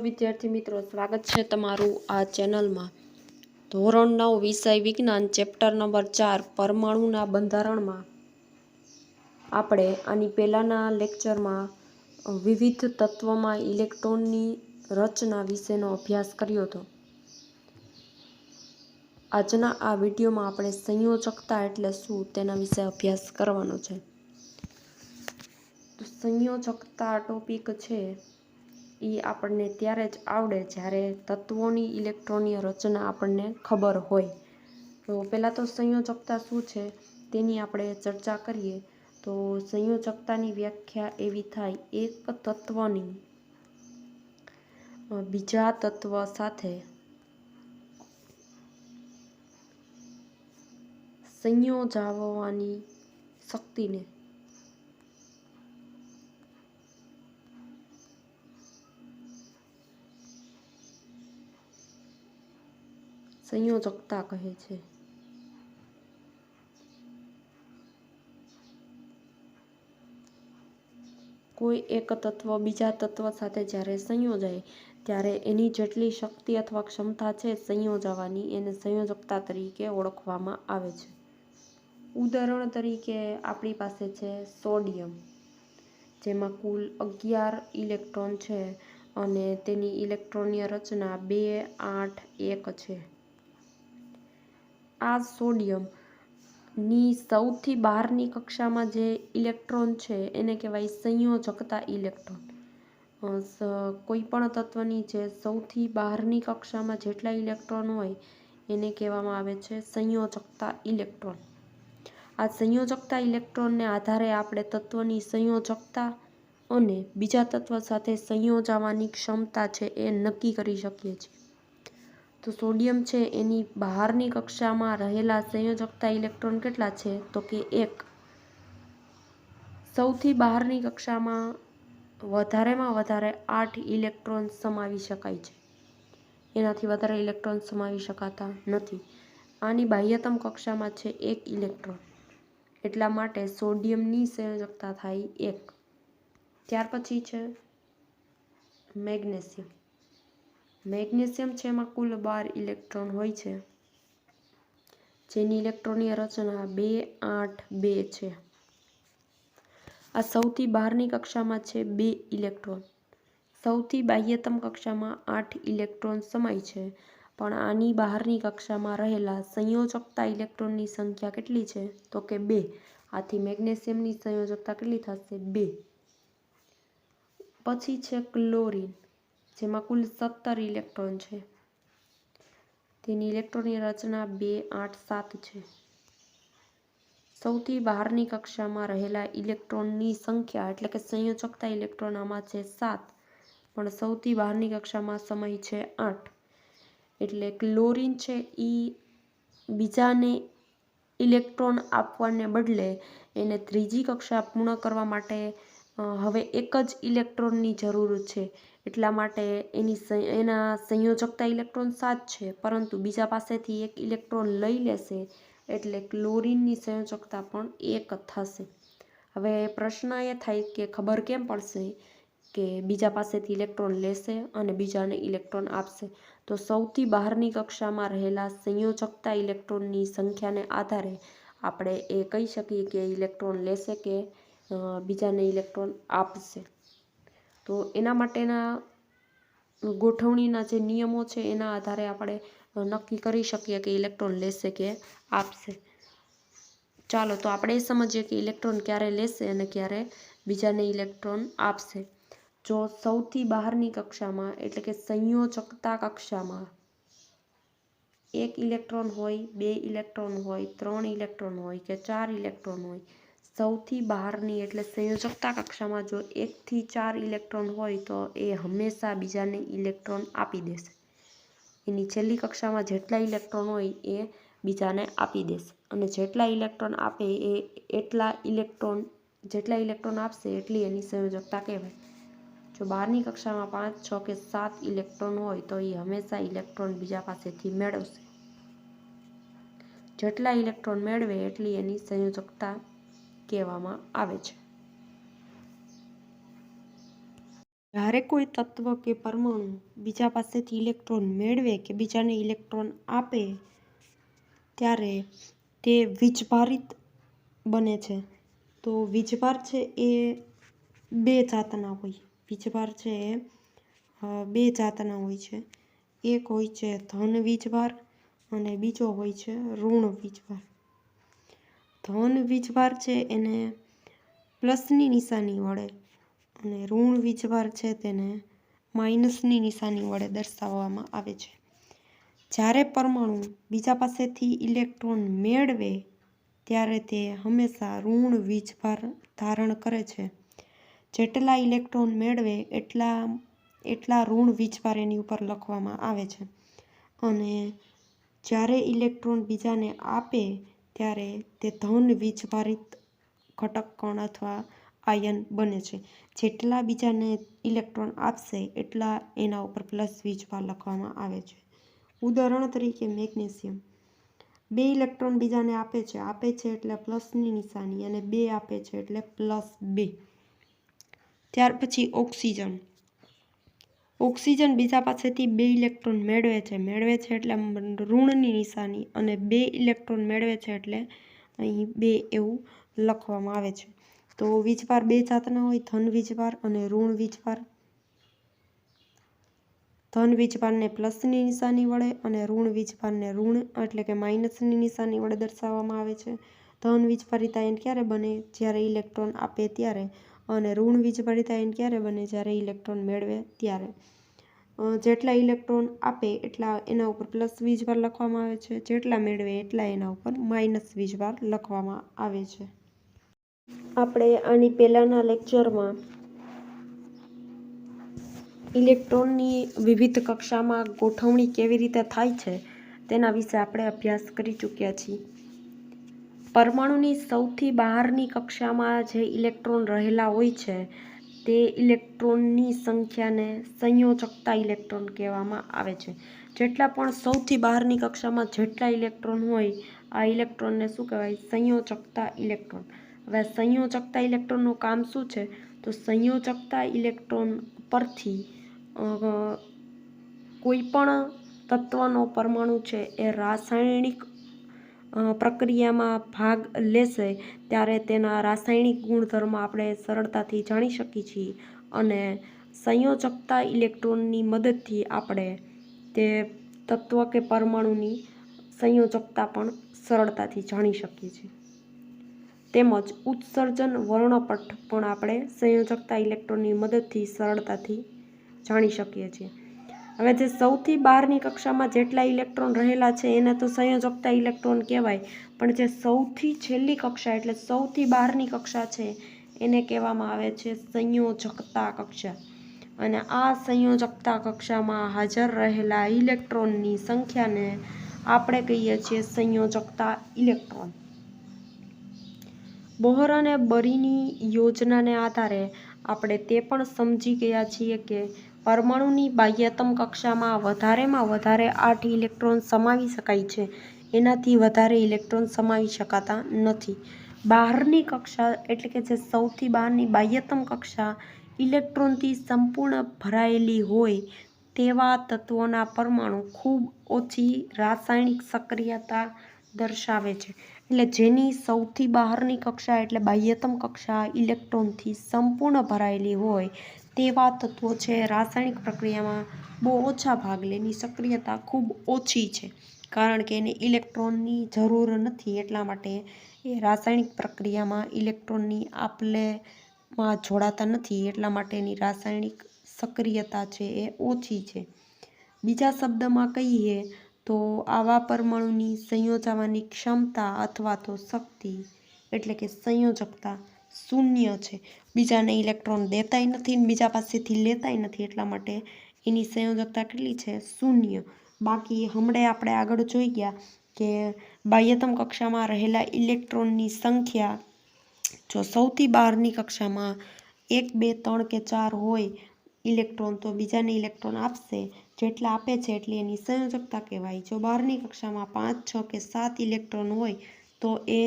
વિદ્યાર્થી મિત્રો, સ્વાગત છે તમારું આ ચેનલમાં. ધોરણ નવ, વિષય વિજ્ઞાન, ચેપ્ટર નંબર ચાર, પરમાણુના બંધારણમાં. આપણે આની પહેલાંના લેક્ચરમાં વિવિધ તત્વોમાં ઇલેક્ટ્રોનની રચના વિશેનો અભ્યાસ કર્યો હતો. આજના આ વિડીયોમાં આપણે સંયોજકતા એટલે શું તેના વિશે અભ્યાસ કરવાનો છે. સંયોજકતા ટોપિક છે એ આપણને ત્યારે જ આવડે જ્યારે તત્વોની ઇલેક્ટ્રોનીય રચના આપણને ખબર હોય. તો પહેલાં તો સંયોજકતા શું છે તેની આપણે ચર્ચા કરીએ. તો સંયોજકતાની વ્યાખ્યા એવી થાય, એક તત્વની બીજા તત્વ સાથે સંયોજાવવાની શક્તિને સંયોજકતા કહે છે. કોઈ એક તત્વ બીજા તત્વ સાથે જ્યારે સંયોજાય, ત્યારે એની જેટલી શક્તિ અથવા ક્ષમતા છે સંયોજવાની એને સંયોજકતા તરીકે ઓળખવામાં આવે છે. ઉદાહરણ તરીકે આપણી પાસે છે સોડિયમ, જેમાં કુલ અગિયાર ઇલેક્ટ્રોન છે અને તેની ઇલેક્ટ્રોનની રચના બે આઠ એક છે. આ સોડિયમની સૌથી બહારની કક્ષામાં જે ઇલેક્ટ્રોન છે, એને કહેવાય સંયોજકતા ઇલેક્ટ્રોન. કોઈ પણ તત્વની જે સૌથી બહારની કક્ષામાં જેટલા ઇલેક્ટ્રોન હોય, એને કહેવામાં આવે છે સંયોજકતા ઇલેક્ટ્રોન. આ સંયોજકતા ઇલેક્ટ્રોનને આધારે આપણે તત્વની સંયોજકતા અને બીજા તત્વ સાથે સંયોજાવાની ક્ષમતા છે એ નક્કી કરી શકીએ છીએ. તો સોડિયમ છે, એની બહારની કક્ષામાં રહેલા સંયોજકતા ઇલેક્ટ્રોન કેટલા છે? તો કે એક. સૌથી બહારની કક્ષામાં વધારેમાં વધારે આઠ ઇલેક્ટ્રોન સમાવી શકાય છે. એનાથી વધારે ઇલેક્ટ્રોન સમાવી શકાતા નથી. આની બાહ્યતમ કક્ષામાં છે એક ઇલેક્ટ્રોન. એટલા માટે સોડિયમની સંયોજકતા થાય એક. ત્યાર પછી છે મેગ્નેશિયમ. મેગ્નેશિયમ છે એમાં કુલ બાર ઇલેક્ટ્રોન હોય છે. જેની ઇલેક્ટ્રોનની રચના બે આઠ બે છે. આ સૌથી બહારની કક્ષામાં છે બે ઇલેક્ટ્રોન. સૌથી બાહ્યતમ કક્ષામાં આઠ ઇલેક્ટ્રોન સમાય છે, પણ આની બહારની કક્ષામાં રહેલા સંયોજકતા ઇલેક્ટ્રોનની સંખ્યા કેટલી છે? તો કે બે. આથી મેગ્નેશિયમની સંયોજકતા કેટલી થશે? બે. પછી છે ક્લોરીન. જેમાં કુલ સત્તર ઇલેક્ટ્રોન છે. તેની ઇલેક્ટ્રોનની રચના બે આઠ સાત છે. સૌથી બહારની કક્ષામાં રહેલા ઇલેક્ટ્રોનની સંખ્યા એટલે કે સંયોજકતા ઇલેક્ટ્રોન આમાં છે સાત, પણ સૌથી બહારની કક્ષામાં સમય છે આઠ. એટલે ક્લોરિન છે એ બીજાને ઇલેક્ટ્રોન આપવાને બદલે એને ત્રીજી કક્ષા પૂર્ણ કરવા માટે હવે એક જ ઇલેક્ટ્રોનની જરૂર છે. એટલા માટે એની એના સંયોજકતા ઇલેક્ટ્રોન સાત છે. પરંતુ બીજા પાસેથી એક ઇલેક્ટ્રોન લઈ લેશે એટલે ક્લોરિનની સંયોજકતા પણ એક થશે. હવે પ્રશ્ન એ થાય કે ખબર કેમ પડશે કે બીજા પાસેથી ઇલેક્ટ્રોન લેશે અને બીજાને ઇલેક્ટ્રોન આપશે? તો સૌથી બહારની કક્ષામાં રહેલા સંયોજકતા ઇલેક્ટ્રોનની સંખ્યાને આધારે આપણે એ કહી શકીએ કે ઇલેક્ટ્રોન લેશે કે બીજાને ઇલેક્ટ્રોન આપશે. તો એના માટેના ગોઠવણીના જે નિયમો છે, એના આધારે આપણે નક્કી કરી શકીએ કે ઇલેક્ટ્રોન લેશે કે આપશે. ચાલો, તો આપણે એ સમજીએ કે ઇલેક્ટ્રોન ક્યારે લેશે અને ક્યારે બીજાને ઇલેક્ટ્રોન આપશે. જો સૌથી બહારની કક્ષામાં, એટલે કે સંયોજકતા કક્ષામાં, એક ઇલેક્ટ્રોન હોય, બે ઇલેક્ટ્રોન હોય, ત્રણ ઇલેક્ટ્રોન હોય કે ચાર ઇલેક્ટ્રોન હોય સૌથી બહારની એટલે સંયોજકતા કક્ષામાં જો એકથી ચાર ઇલેક્ટ્રોન હોય તો એ હંમેશા બીજાને ઇલેક્ટ્રોન આપી દેશે. એની છેલ્લી કક્ષામાં જેટલા ઇલેક્ટ્રોન હોય એ બીજાને આપી દેશે. અને જેટલા ઇલેક્ટ્રોન આપે એ એટલા ઇલેક્ટ્રોન, જેટલા ઇલેક્ટ્રોન આપશે એટલી એની સંયોજકતા કહેવાય. જો બહારની કક્ષામાં પાંચ, છ કે સાત ઇલેક્ટ્રોન હોય તો એ હંમેશા ઇલેક્ટ્રોન બીજા પાસેથી મેળવશે. જેટલા ઇલેક્ટ્રોન મેળવે એટલી એની સંયોજકતા કહેવામાં આવે છે. જ્યારે કોઈ તત્વ કે પરમાણુ બીજા પાસેથી ઇલેક્ટ્રોન મેળવે કે બીજાને ઇલેક્ટ્રોન આપે, ત્યારે તે વીજભારિત બને છે. તો વીજભાર છે એ બે જાતના હોય. વીજભાર છે એ બે જાતના હોય છે. એક હોય છે ધન વીજભાર અને બીજો હોય છે ઋણ વીજભાર. ધન વીજભાર છે એને પ્લસની નિશાની વડે અને ઋણ વીજભાર છે તેને માઇનસની નિશાની વડે દર્શાવવામાં આવે છે. જ્યારે પરમાણુ બીજા પાસેથી ઇલેક્ટ્રોન મેળવે ત્યારે તે હંમેશા ઋણ વીજભાર ધારણ કરે છે. જેટલા ઇલેક્ટ્રોન મેળવે એટલા એટલા ઋણ વીજભાર એની ઉપર લખવામાં આવે છે. અને જ્યારે ઇલેક્ટ્રોન બીજાને આપે ત્યારે તે ધન વીજભારિત ઘટક કણ અથવા આયન બને છે. જેટલા બીજાને ઇલેક્ટ્રોન આપશે, એટલા એના ઉપર પ્લસ વીજભાર લખવામાં આવે છે. ઉદાહરણ તરીકે મેગ્નેશિયમ. બે ઇલેક્ટ્રોન બીજાને આપે છે. આપે છે એટલે પ્લસની નિશાની અને બે આપે છે એટલે પ્લસ બે. ત્યાર પછી ઓક્સિજન. ઓક્સિજન બીજા પાસેથી બે ઇલેક્ટ્રોન મેળવે છે. મેળવે છે એટલે ઋણની નિશાની અને બે ઇલેક્ટ્રોન મેળવે છે એટલે અહીં બે એવું લખવામાં આવે છે. તો વીજભાર બે જાતના હોય, ધન વીજભાર અને ઋણ વીજભાર. ધન વીજભારને પ્લસની નિશાની વડે અને ઋણ વીજભારને ઋણ એટલે કે માઇનસની નિશાની વડે દર્શાવવામાં આવે છે. ધન વીજભારિત એન ક્યારે બને? જ્યારે ઇલેક્ટ્રોન આપે ત્યારે. અને ઋણ વીજભારિત આયન ક્યારે બને જ્યારે ઇલેક્ટ્રોન મેળવે? ત્યારે. જેટલા ઇલેક્ટ્રોન આપે એટલા એના ઉપર પ્લસ વીજભાર લખવામાં આવે છે. જેટલા મેળવે એટલા એના ઉપર માઇનસ વીજભાર લખવામાં આવે છે. આપણે આની પહેલાંના લેક્ચરમાં ઇલેક્ટ્રોનની વિવિધ કક્ષામાં ગોઠવણી કેવી રીતે થાય છે તેના વિશે આપણે અભ્યાસ કરી ચૂક્યા છીએ. પરમાણુની સૌથી બહારની કક્ષામાં જે ઇલેક્ટ્રોન રહેલા હોય છે, તે ઇલેક્ટ્રોનની સંખ્યાને સંયોજકતા ઇલેક્ટ્રોન કહેવામાં આવે છે. જેટલા પણ સૌથી બહારની કક્ષામાં જેટલા ઇલેક્ટ્રોન હોય, આ ઇલેક્ટ્રોનને શું કહેવાય? સંયોજકતા ઇલેક્ટ્રોન. હવે સંયોજકતા ઇલેક્ટ્રોનનું કામ શું છે? તો સંયોજકતા ઇલેક્ટ્રોન પરથી કોઈ પણ તત્વનો પરમાણુ છે, એ રાસાયણિક પ્રક્રિયામાં ભાગ લેશે ત્યારે તેના રાસાયણિક ગુણધર્મ આપણે સરળતાથી જાણી શકીએ છીએ અને સંયોજકતા ઇલેક્ટ્રોનની મદદથી આપણે તે તત્વ કે પરમાણુની સંયોજકતા પણ સરળતાથી જાણી શકીએ છીએ. તેમજ ઉત્સર્જન વર્ણપટ પણ આપણે સંયોજકતા ઇલેક્ટ્રોનની મદદથી સરળતાથી જાણી શકીએ છીએ. હવે જે સૌથી બહારની કક્ષામાં જેટલા ઇલેક્ટ્રોન રહેલા છે, એને તો સંયોજકતા ઇલેક્ટ્રોન કહેવાય. પણ જે સૌથી છેલ્લી કક્ષા એટલે સૌથી બહારની કક્ષા છે, એને કહેવામાં આવે છે સંયોજકતા કક્ષા. અને આ સંયોજકતા કક્ષામાં હાજર રહેલા ઇલેક્ટ્રોનની સંખ્યાને આપણે કહીએ છીએ સંયોજકતા ઇલેક્ટ્રોન. બોહર અને બરીની યોજનાને આધારે આપણે તે પણ સમજી ગયા છીએ કે પરમાણુની બાહ્યતમ કક્ષામાં વધારેમાં વધારે આઠ ઇલેક્ટ્રોન સમાવી શકાય છે. એનાથી વધારે ઇલેક્ટ્રોન સમાવી શકાતા નથી. બહારની કક્ષા એટલે કે જે સૌથી બહારની બાહ્યતમ કક્ષા ઇલેક્ટ્રોનથી સંપૂર્ણ ભરાયેલી હોય તેવા તત્વોના પરમાણુ ખૂબ ઓછી રાસાયણિક સક્રિયતા દર્શાવે છે. એટલે જેની સૌથી બહારની કક્ષા એટલે બાહ્યતમ કક્ષા ઇલેક્ટ્રોનથી સંપૂર્ણ ભરાયેલી હોય તેવા તત્વો છે. રાસાયણિક પ્રક્રિયામાં બહુ ઓછા ભાગ લે એની સક્રિયતા ખૂબ ઓછી છે, કારણ કે એને ઇલેક્ટ્રોનની જરૂર નથી. એટલા માટે એ રાસાયણિક પ્રક્રિયામાં ઇલેક્ટ્રોનની આપલેમાં જોડાતા નથી. એટલા માટે એની રાસાયણિક સક્રિયતા છે એ ઓછી છે. બીજા શબ્દમાં કહીએ તો આવા પરમાણુની સંયોજાવાની ક્ષમતા અથવા તો શક્તિ, એટલે કે સંયોજકતા શૂન્ય છે. બીજાને ઇલેક્ટ્રોન દેતાય નથી બીજા પાસેથી લેતાય નથી એટલા માટે એની સંયોજકતા કેટલી છે? શૂન્ય. બાકી હમણાં આપણે આગળ જોઈ ગયા કે બાહ્યતમ કક્ષામાં રહેલા ઇલેક્ટ્રોનની સંખ્યા જો સૌથી બહારની કક્ષામાં એક, બે, ત્રણ કે ચાર હોય, ઇલેક્ટ્રોન તો બીજાને ઇલેક્ટ્રોન આપશે, જેટલા આપે છે એટલી એની સંયોજકતા કહેવાય. જો બહારની કક્ષામાં પાંચ, છ કે સાત ઇલેક્ટ્રોન હોય તો એ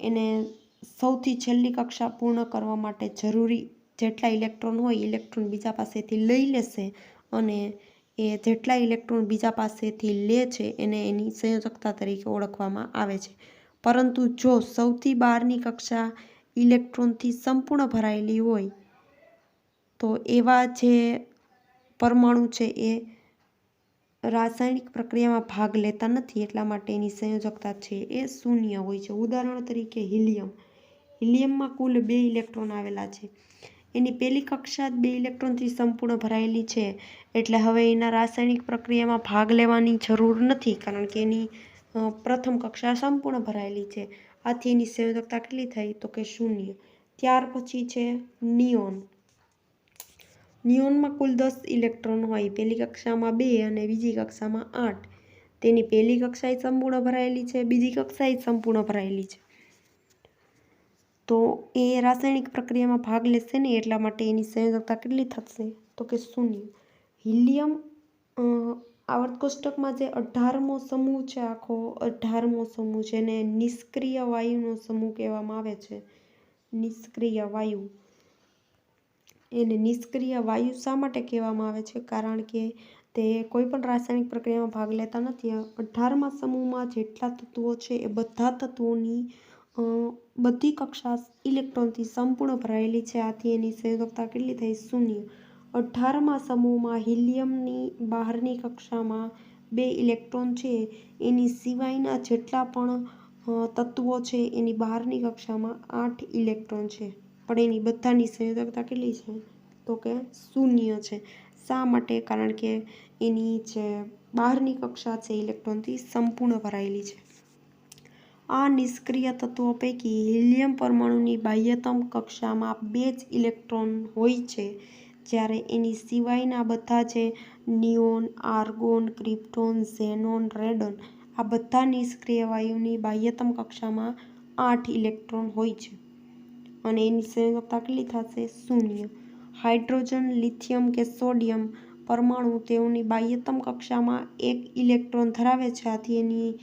એને સૌથી છેલ્લી કક્ષા પૂર્ણ કરવા માટે જરૂરી જેટલા ઇલેક્ટ્રોન હોય ઇલેક્ટ્રોન બીજા પાસેથી લઈ લેશે અને એ જેટલા ઇલેક્ટ્રોન બીજા પાસેથી લે છે એને એની સંયોજકતા તરીકે ઓળખવામાં આવે છે. પરંતુ જો સૌથી બહારની કક્ષા ઇલેક્ટ્રોનથી સંપૂર્ણ ભરાયેલી હોય, તો એવા જે પરમાણુ છે એ રાસાયણિક પ્રક્રિયામાં ભાગ લેતા નથી, એટલા માટે એની સંયોજકતા છે એ શૂન્ય હોય છે. ઉદાહરણ તરીકે હિલિયમ. હિલિયમમાં કુલ બે ઇલેક્ટ્રોન આવેલા છે. એની પહેલી કક્ષા બે ઇલેક્ટ્રોનથી સંપૂર્ણ ભરાયેલી છે. એટલે હવે એના રાસાયણિક પ્રક્રિયામાં ભાગ લેવાની જરૂર નથી, કારણ કે એની પ્રથમ કક્ષા સંપૂર્ણ ભરાયેલી છે. આથી એની સંયોજકતા કેટલી થઈ? તો કે શૂન્ય. ત્યાર પછી છે નિયોન. નિયોનમાં કુલ દસ ઇલેક્ટ્રોન હોય. પહેલી કક્ષામાં બે અને બીજી કક્ષામાં આઠ. તેની પહેલી કક્ષાએ સંપૂર્ણ ભરાયેલી છે, બીજી કક્ષાએ સંપૂર્ણ ભરાયેલી છે. તો એ રાસાયણિક પ્રક્રિયામાં ભાગ લેશે ને એટલા માટે એની સંયોજકતા કેટલી થશે? તો કે શૂન્ય. હિલિયમ આવર્ત કોષ્ટકમાં જે અઢારમો સમૂહ છે, આખો અઢારમો સમૂહ છે, એને નિષ્ક્રિય વાયુનો સમૂહ કહેવામાં આવે છે. નિષ્ક્રિય વાયુ. એને નિષ્ક્રિય વાયુ શા માટે કહેવામાં આવે છે? કારણ કે તે કોઈ પણ રાસાયણિક પ્રક્રિયામાં ભાગ લેતા નથી. અઢારમા સમૂહમાં જેટલા તત્વો છે, એ બધા તત્વોની બધી કક્ષા ઇલેક્ટ્રોનથી સંપૂર્ણ ભરાયેલી છે. આથી એની સંયોજકતા કેટલી થઈ? શૂન્ય. અઢારમા સમૂહમાં હિલિયમની બહારની કક્ષામાં બે ઇલેક્ટ્રોન છે. એની સિવાયના જેટલા પણ તત્વો છે, એની બહારની કક્ષામાં આઠ ઇલેક્ટ્રોન છે. પણ એની બધાની સંયોજકતા કેટલી છે? તો કે શૂન્ય છે. શા માટે? કારણ કે એની જે બહારની કક્ષા છે, ઇલેક્ટ્રોનથી સંપૂર્ણ ભરાયેલી છે. આ નિષ્ક્રિય તત્વો પૈકી હિલિયમ પરમાણુની બાહ્યતમ કક્ષામાં બે જ ઇલેક્ટ્રોન હોય છે, જ્યારે એની સિવાયના બધા જે neon, argon, krypton, xenon, radon આ બધા નિષ્ક્રિય વાયુની બાહ્યતમ કક્ષામાં આઠ ઇલેક્ટ્રોન હોય છે. અને એની સંયોગતા કેટલી થશે? શૂન્ય. હાઇડ્રોજન, લિથિયમ કે સોડિયમ પરમાણુ તેઓની બાહ્યતમ કક્ષામાં એક ઇલેક્ટ્રોન ધરાવે છે, આથી એની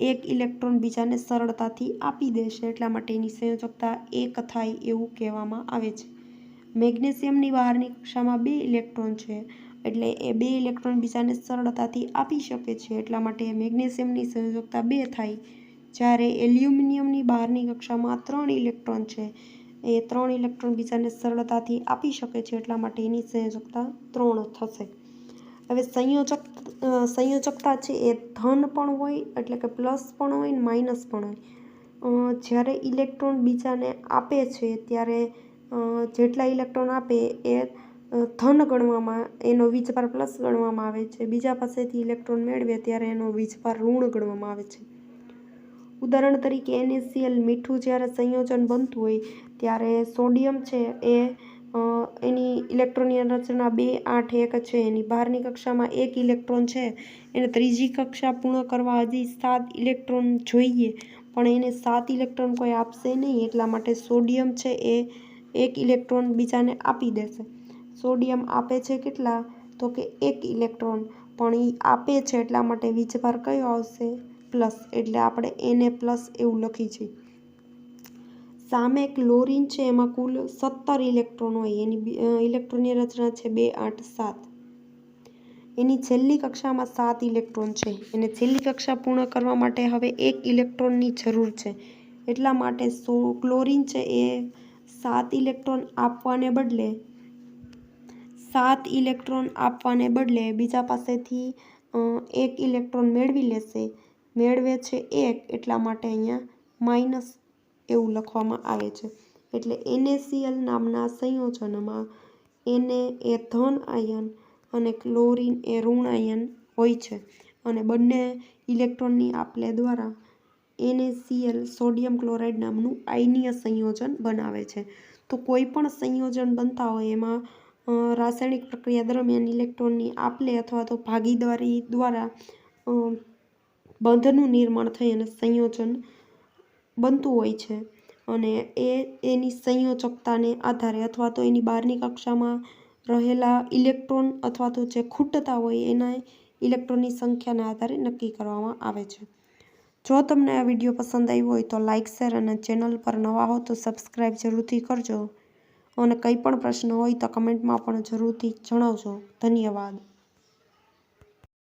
એક ઇલેક્ટ્રોન બીજાને સરળતાથી આપી દેશે એટલા માટે એની સંયોજકતા એક થાય એવું કહેવામાં આવે છે. મેગ્નેશિયમની બહારની કક્ષામાં બે ઇલેક્ટ્રોન છે, એટલે એ બે ઇલેક્ટ્રોન બીજાને સરળતાથી આપી શકે છે એટલા માટે મેગ્નેશિયમની સંયોજકતા બે થાય. જ્યારે એલ્યુમિનિયમની બહારની કક્ષામાં ત્રણ ઇલેક્ટ્રોન છે, એ ત્રણ ઇલેક્ટ્રોન બીજાને સરળતાથી આપી શકે છે એટલા માટે એની સંયોજકતા ત્રણ થશે. હવે સંયોજક સંયોજકતા છે એ ધન પણ હોય, એટલે કે પ્લસ પણ હોય ને માઇનસ પણ હોય. જ્યારે ઇલેક્ટ્રોન બીજાને આપે છે, ત્યારે જેટલા ઇલેક્ટ્રોન આપે, એ ધન ગણવામાં, એનો વીજભાર પ્લસ ગણવામાં આવે છે. બીજા પાસેથી ઇલેક્ટ્રોન મેળવે, ત્યારે એનો વીજભાર ઋણ ગણવામાં આવે છે. ઉદાહરણ તરીકે એનએસીએલ મીઠું જ્યારે સંયોજન બનતું હોય, ત્યારે સોડિયમ છે, એ એની ઇલેક્ટ્રોનની રચના બે, આઠ, એક છે. એની બહારની કક્ષામાં એક ઇલેક્ટ્રોન છે. એને ત્રીજી કક્ષા પૂર્ણ કરવા હજી સાત ઇલેક્ટ્રોન જોઈએ. પણ એને સાત ઇલેક્ટ્રોન કોઈ આપશે નહીં. એટલા માટે સોડિયમ છે એ એક ઇલેક્ટ્રોન બીજાને આપી દેશે. સોડિયમ આપે છે કેટલા? તો કે એક ઇલેક્ટ્રોન. પણ એ આપે છે એટલા માટે વીજભાર કયો આવશે? પ્લસ. એટલે આપણે એને પ્લસ એવું લખી છીએ સામે એક ક્લોરિન છે, એમાં કુલ સત્તર ઇલેક્ટ્રોન હોય. એની ઇલેક્ટ્રોનની રચના છે બે, આઠ, સાત. એની છેલ્લી કક્ષામાં સાત ઇલેક્ટ્રોન છે. એને છેલ્લી કક્ષા પૂર્ણ કરવા માટે હવે એક ઇલેક્ટ્રોનની જરૂર છે. એટલા માટે સો, ક્લોરિન છે એ સાત ઇલેક્ટ્રોન આપવાને બદલે, સાત ઇલેક્ટ્રોન આપવાને બદલે બીજા પાસેથી એક ઇલેક્ટ્રોન મેળવી લેશે. મેળવે છે એક, એટલા માટે અહીંયા માઇનસ એવું લખવામાં આવે છે. એટલે એનએસીએલ નામના સંયોજનમાં એને એ ધન આયન અને ક્લોરિન એ ઋણ આયન હોય છે. અને બંને ઇલેક્ટ્રોનની આપલે દ્વારા એનએસીએલ સોડિયમ ક્લોરાઇડ નામનું આયનીય સંયોજન બનાવે છે. તો કોઈ પણ સંયોજન બનતા હોય એમાં રાસાયણિક પ્રક્રિયા દરમિયાન ઇલેક્ટ્રોનની આપલે અથવા તો ભાગીદારી દ્વારા બંધનું નિર્માણ થઈ અને સંયોજન બનતું હોય છે. અને એ, એની સંયોજકતાને આધારે અથવા તો એની બહારની કક્ષામાં રહેલા ઇલેક્ટ્રોન અથવા તો જે ખૂટતા હોય એના ઇલેક્ટ્રોનની સંખ્યાના આધારે નક્કી કરવામાં આવે છે. જો તમને આ વીડિયો પસંદ આવ્યો હોય તો લાઇક શેર અને ચેનલ પર નવા હો તો સબસ્ક્રાઈબ જરૂરથી કરજો. અને કંઈ પણ પ્રશ્ન હોય તો કમેન્ટમાં પણ જરૂરથી જણાવજો. ધન્યવાદ.